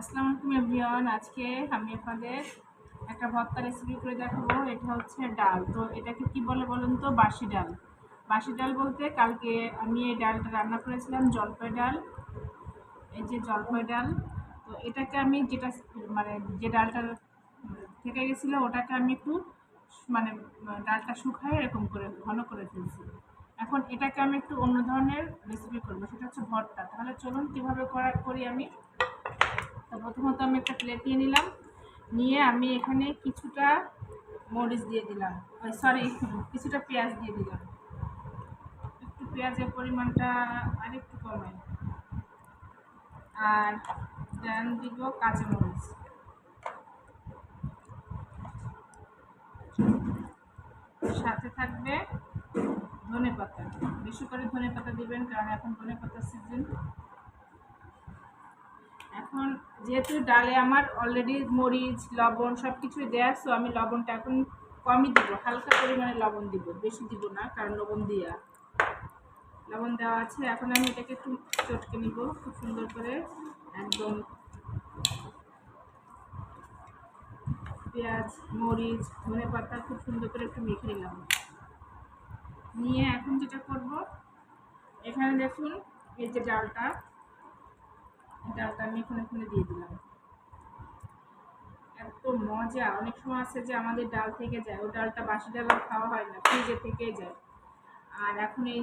আসসালামু আলাইকুম, এভরিওয়ান। আজকে আমি আপনাদের একটা ভর্তা রেসিপি করে দেখাবো। এটা হচ্ছে ডাল। তো এটাকে কি বলে বলুন তো? বাসি ডাল। বাসি ডাল বলতে কালকে আমি এই ডালটা রান্না করেছিলাম, জলপাই ডাল। এই যে জলপাই ডাল। তো এটাকে আমি যেটা মানে যে ডালটা থেকে গেছিল, ওটাকে আমি একটু মানে ডালটা শুকায় এরকম করে ঘন করে ফেলছি। এখন এটাকে আমি একটু অন্য ধরনের রেসিপি করব। সেটা হচ্ছে ভর্তা। তাহলে চলুন কীভাবে করা করি আমি? প্রথমত আমি একটা প্লেট নিয়ে নিলাম। নিয়ে আমি এখানে কিছুটা মরিচ দিয়ে দিলাম। সরি কিছুটা পেঁয়াজ দিয়ে দিলাম। একটু পেঁয়াজের পরিমাণটা আরেকটু কমাই। আর দেন দিব কাঁচামরিচ সাথে থাকবে ধনে পাতা। বেশি করে ধনে পাতা দিবেন, কারণ এখন ধনে পাতার সিজন এখন যেহেতু ডালে আমার অলরেডি মরিচ, লবণ সব কিছুই দেওয়া সো আমি লবণটা এখন কমই দিব। হালকা পরিমাণে লবণ দিব, বেশি দিব না, কারণ লবণ দিয়া। লবণ দেওয়া আছে, এখন আমি এটাকে একটু চটকে নিব, খুব সুন্দর করে। একদম পেঁয়াজ, মরিচ, ধনে পাতা খুব সুন্দর করে একটু মেখে নিলাম। নিয়ে এখন যেটা করব, এখানে দেখুন, এই যে ডালটা। ডালটা আমি এখানে এখানে দিয়ে দিলাম। এত মজা। অনেক সময় আছে যে আমাদের ডাল থেকে যায়, ও ডালটা বাসি ডাল খাওয়া হয় না, ফ্রিজে থেকে যায়। আর এখন এই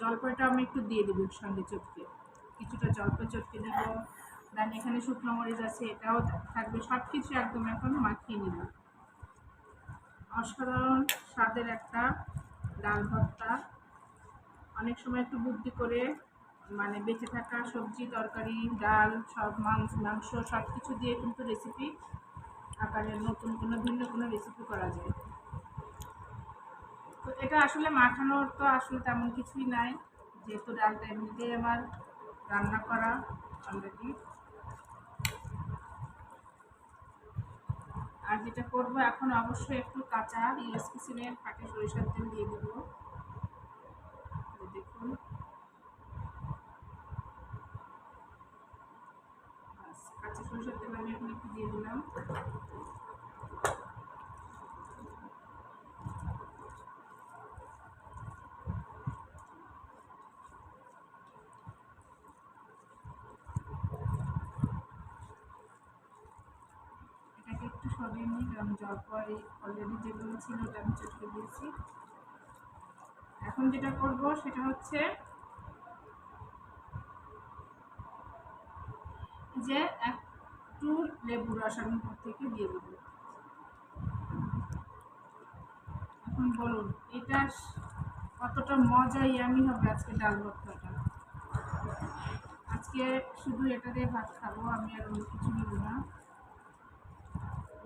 জলপাইটা আমি একটু দিয়ে দেবো সঙ্গে চটকে। কিছুটা জলপাই চটকে দেবো। দেন এখানে শুকনো মরিচ আছে, এটাও থাকবে। সব কিছু একদম এখন মাখিয়ে নিব। অসাধারণ স্বাদের একটা ডাল ভর্তা। অনেক সময় একটু বুদ্ধি করে মানে বেঁচে থাকা সবজি, তরকারি, ডাল, সব মাংস মাংস, সব কিছু দিয়ে কিন্তু রেসিপি আকারে নতুন কোনো, ভিন্ন কোনো রেসিপি করা যায়। তো এটা আসলে মাখানোর তো আসলে তেমন কিছুই নাই। যেহেতু ডালটা এমনিতেই আমার রান্না করা অলরেডি আর যেটা করব এখন অবশ্যই একটু কাঁচা ইউএস কিচেনের ফাঁকে সরিষার তেল দিয়ে দেবো দেখুন কাঁচা সরিষার তেল আমি এখন একটু দিয়ে দিলাম এটাকে একটু সরিয়ে নিই কারণ জলপাই অলরেডি যেগুলো ছিল ওটা আমি চটকে দিয়েছি এখন যেটা করব সেটা হচ্ছে যে একটু লেবু রস আমি উপর থেকে দিয়ে দেবো। এখন বলুন এটা কতটা মজা ইয়ামি হবে আজকে ডাল ভর্তাটা? আজকে শুধু এটা দিয়ে ভাত খাব, আমি আর অন্য কিছু নিব না।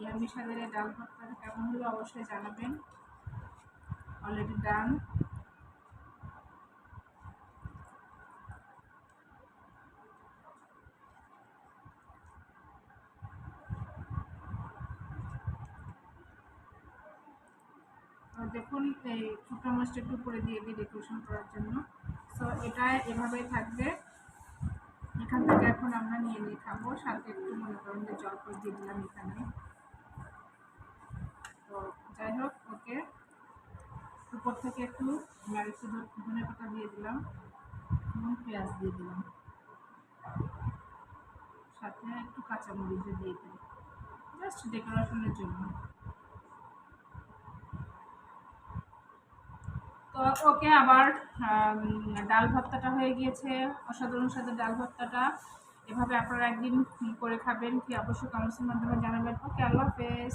ইয়ামি স্বাদের এই ডাল ভর্তাটা কেমন হলো অবশ্যই জানাবেন। অলরেডি ডান দেখুন এই শুকনো মাছটা একটু করে দিয়ে দিই ডেকোরেশন করার জন্য সো এটা এভাবেই থাকবে। এখান থেকে এখন আমরা নিয়ে নিয়ে খাব। সাথে একটু মনে করেন যে জল করে দিয়ে দিলাম এখানে। তো যাই হোক, ওকে। উপর থেকে একটু ম্যারিচি ধনে পাতা দিয়ে দিলাম এবং পেঁয়াজ দিয়ে দিলাম। সাথে একটু কাঁচামরিচ দিয়ে দিই। জাস্ট ডেকোরেশনের জন্য। তো ওকে আবার ডাল ভর্তাটা হয়ে গিয়েছে, অসাধারণ সাথে ডাল ভর্তাটা। এভাবে আপনারা একদিন করে খাবেন, কি অবশ্যই কমেন্টসের মাধ্যমে জানাবেন। ওকে, আল্লাহ হাফেজ।